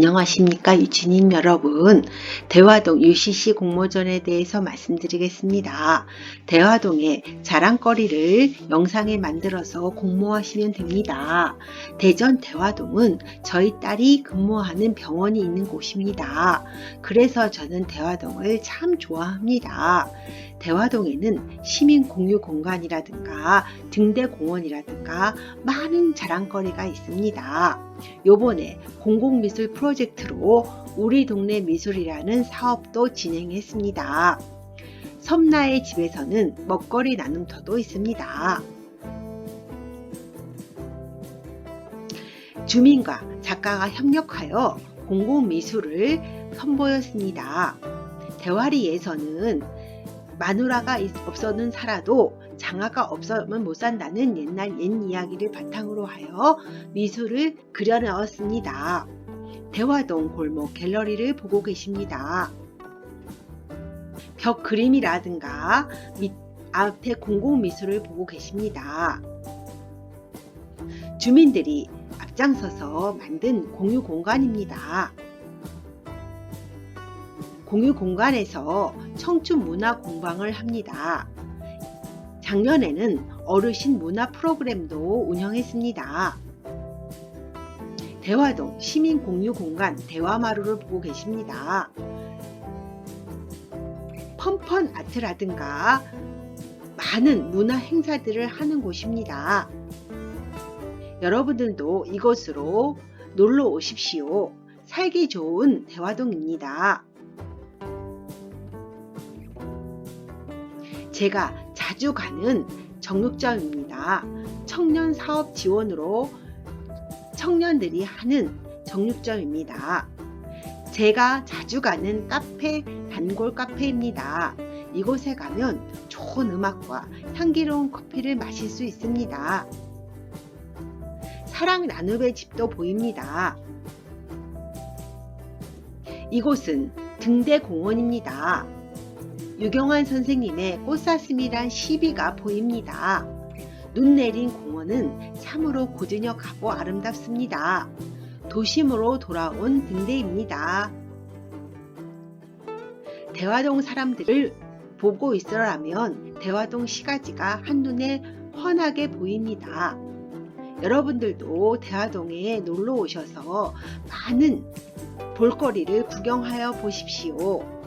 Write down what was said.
안녕하십니까 유치님 여러분 대화동 UCC 공모전에 대해서 말씀드리겠습니다. 대화동의 자랑거리를 영상에 만들어서 공모하시면 됩니다. 대전 대화동은 저희 딸이 근무하는 병원이 있는 곳입니다. 그래서 저는 대화동을 참 좋아합니다. 대화동에는 시민 공유 공간이라든가 등대 공원이라든가 많은 자랑거리가 있습니다. 요번에 공공미술 프로젝트로 우리 동네 미술이라는 사업도 진행했습니다. 섬나의 집에서는 먹거리 나눔터도 있습니다. 주민과 작가가 협력하여 공공미술을 선보였습니다. 대화리에서는 마누라가 있- 없어는 살아도 장아가 없으면 못 산다는 옛날 옛 이야기를 바탕으로 하여 미술을 그려넣었습니다. 대화동 골목 갤러리를 보고 계십니다. 벽 그림이라든가 밑 앞에 공공 미술을 보고 계십니다. 주민들이 앞장서서 만든 공유 공간입니다. 공유 공간에서 청춘 문화 공방을 합니다. 작년에는 어르신 문화 프로그램도 운영했습니다. 대화동 시민 공유 공간 대화마루를 보고 계십니다. 펀펀 아트라든가 많은 문화 행사들을 하는 곳입니다. 여러분들도 이곳으로 놀러 오십시오. 살기 좋은 대화동입니다. 제가 자주 가는 정육점입니다. 청년 사업 지원으로 청년들이 하는 정육점입니다. 제가 자주 가는 카페 단골 카페입니다. 이곳에 가면 좋은 음악과 향기로운 커피를 마실 수 있습니다. 사랑 나눔의 집도 보입니다. 이곳은 등대 공원입니다. 유경환 선생님의 꽃사슴이란 시비가 보입니다. 눈 내린 공원은 참으로 고즈넉하고 아름답습니다. 도심으로 돌아온 등대입니다. 대화동 사람들을 보고 있으라면 대화동 시가지가 한눈에 훤하게 보입니다. 여러분들도 대화동에 놀러 오셔서 많은 볼거리를 구경하여 보십시오.